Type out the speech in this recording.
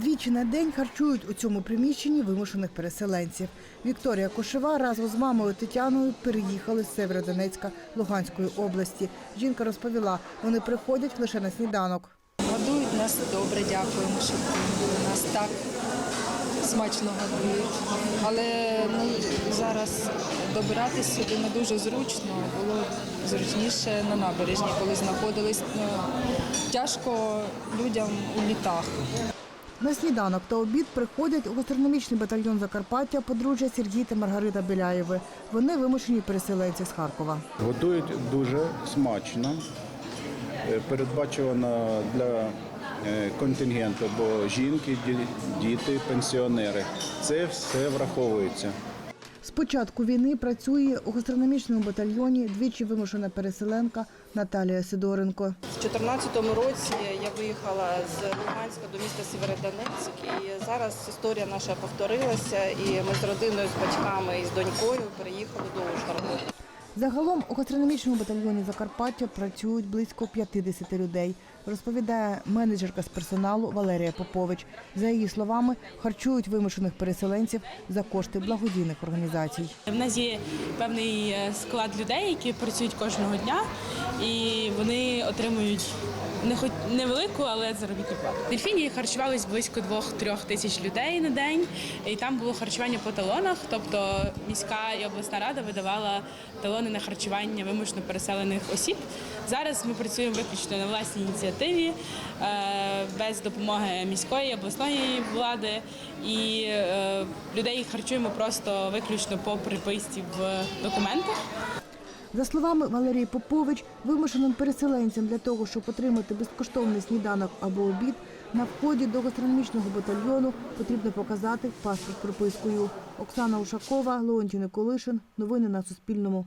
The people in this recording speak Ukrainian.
Двічі на день харчують у цьому приміщенні вимушених переселенців. Вікторія Кошева разом з мамою Тетяною переїхали з Северодонецька Луганської області. Жінка розповіла, вони приходять лише на сніданок. Годують нас добре, дякуємо, що нас так смачно годують. Але ну, зараз добиратись сюди не дуже зручно. Було зручніше на набережні, коли знаходились. Ну, тяжко людям у літах. На сніданок та обід приходять у гастрономічний батальйон Закарпаття подружжя Сергій та Маргарита Біляєви. Вони вимушені переселенці з Харкова. Готують дуже смачно. Е, Передбачено для е, контингенту, бо жінки, діти, пенсіонери. Це все враховується. З початку війни працює у гастрономічному батальйоні двічі вимушена переселенка Наталія Сидоренко. У 2014 році я виїхала з Луганська до міста Сєвєродонецьк. І зараз історія наша повторилася. І ми з родиною, з батьками і з донькою переїхали до Ужгорода. Загалом у гастрономічному батальйоні Закарпаття працюють близько 50 людей, розповідає менеджерка з персоналу Валерія Попович. За її словами, харчують вимушених переселенців за кошти благодійних організацій. В нас є певний е, склад людей, які працюють кожного дня, і вони отримують не хоч невелику, але заробітну плату. Дельфіні харчувались близько 2-3 тисяч людей на день, і там було харчування по талонах. Тобто міська і обласна рада видавала талони на харчування вимушено переселених осіб. Зараз ми працюємо виключно на власній ініціативі, е, без допомоги міської обласної влади. І е, людей харчуємо просто виключно по приписці в документах. За словами Валерії Попович, вимушеним переселенцям для того, щоб отримати безкоштовний сніданок або обід, на вході до гастрономічного батальйону потрібно показати паспорт з пропискою. Оксана Ушакова, Леонтій Николишин. Новини на Суспільному.